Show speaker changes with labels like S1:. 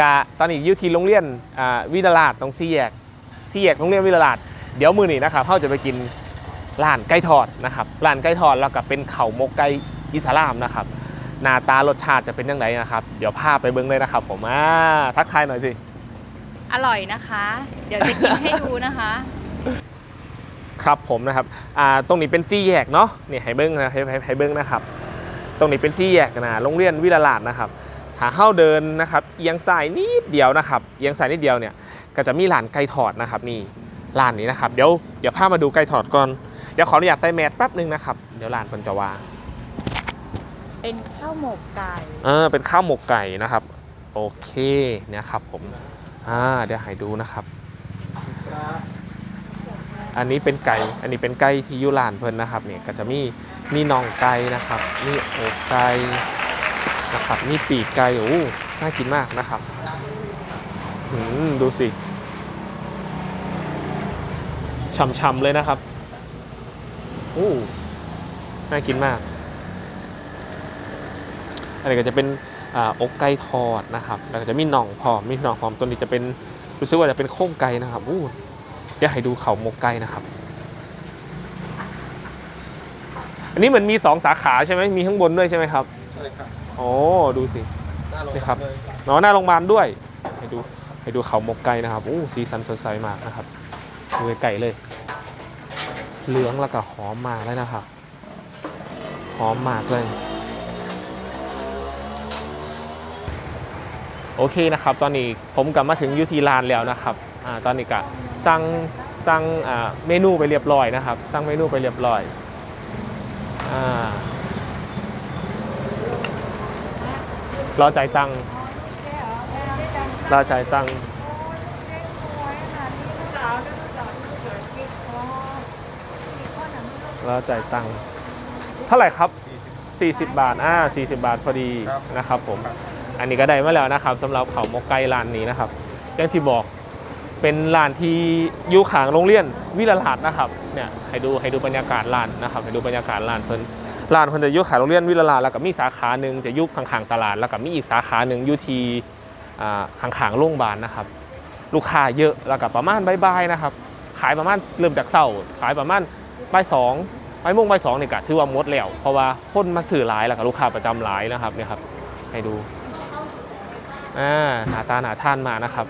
S1: กะตอนนี้อยู่ที่โรงเรียนอ่าวิทยาลาดตรงสี่แยกสี่แยกโรงเรียนวิทยาลาดเดี๋ยวมือนี้นะครับเขาจะไปกินร้านไก่ทอดนะครับร้านไก่ทอดแล้วก็เป็นเข่าวหมกไก่อิสลามนะครับหน้าตารสชาติจะเป็นยังไงนะครับ เดี๋ยวพาไปเบิ้งเลยนะครับ ผมอ่าทักทายหน่อยสิ
S2: อร่อยนะคะ เดี๋ยวจะกินให้ดูนะคะ
S1: ครับผมนะครับอ่าตรงนี้เป็นซี่แยกเนาะนี่ให้เบิ้งนะให้ให้ให้เบิ้งนะครับ ตรงนี้เป็นซี่แยกนะโรงเรียนวิทยาลาดนะครับ หาเข้าเดินนะครับเอียงซ้ายนิดเดียวนะครับเอียงซ้ายนิดเดียวเนี่ยก็จะมีร้านไก่ทอดนะครับนี่ร้านนี้นะครับเดี๋ยวเดี๋ยวพามาดูไก่ทอดก่อนเดี๋ยวขออนุญาตใส่แมสแป๊บหนึงนะครับเดี๋ยวร้านมันจะวาง
S2: เป็นข้าวหมกไก่
S1: เออเป็นข้าวหมกไก่นะครับ โอเคเนี่ยครับผมอ่าเดี๋ยวให้ดูนะครับ อันนี้เป็นไก่อันนี้เป็นไก่ที่อยุลานเพิ่นนะครับเนี่ยก็จะมีมีน่องไก่นะครับมีอกไก่ นะครับมีปีกไก่โอ้น่ากินมากนะครับหืมดูสิช่ำๆเลยนะครับโอ้น่ากินมาก อันนี้ก็จะเป็นออกไก่ทอดนะครับ แล้วก็จะมีหน่องพอม มีหน่องพอมตัวนี้จะเป็นรู้สึกว่าจะเป็นโครงไก่นะครับอู้เดี๋ยวให้ดูเขาหมกไก่นะครับ อันนี้เหมือนมีสองสาขาใช่ไหมมีข้างบนด้วยใช่ไหมครับ
S3: ใช่ครับ
S1: โอ้ดูสิ
S3: นี่
S1: ครับ
S3: เนาะ
S1: หน้าโรงพยาบาลด้วย ให้ดูให้ดูเขาหมกไก่นะครับอู้สีสันสดใสมากนะครับดูไก่เลย เหลืองแล้วก็หอมมากเลยนะครับ หอมมากเลย โอเคนะครับ ตอนนี้ผมกลับมาถึงยูทีลานแล้วนะครับอ่าตอนนี้ก็สั่งสั่งอ่าเมนูไปเรียบร้อยนะครับ สั่งเมนูไปเรียบร้อยอ่า รอจ่ายตังค์รอจ่ายตังค์รอจ่ายตังค์เท่าไหร่ครับ 40 บาทอ่า40 บาทพอดีนะครับผม อันนี้ก็ได้มาแล้วนะครับสำหรับเขามกไก่ร้านนี้นะครับอย่างที่บอกเป็นร้านที่อยู่ขางโรงเรียนวิลาลาดนะครับเนี่ยให้ดูให้ดูบรรยากาศร้านนะครับให้ดูบรรยากาศร้านเพิ่น ร้านเพิ่นจะอยู่ขางโรงเรียนวิลลาแล้วก็มีสาขาหนึ่งจะอยู่ข้างๆตลาด แล้วก็มีอีกสาขาหนึ่งอยู่ที่อ่าข้างๆโรงพยาบาลนะครับ ลูกค้าเยอะแล้วก็ประมาณบ่ายๆนะครับ ขายประมาณเริ่มจากเช้าขายประมาณบ่ายสองบ่ายโมงบ่ายสองนี่ก็ถือว่าหมดแล้ว เพราะว่าคนมาซื้อหลายแล้วก็ลูกค้าประจำหลายนะครับเนี่ยครับให้ดูอ่าหน้าตาหนาท่านมานะครับ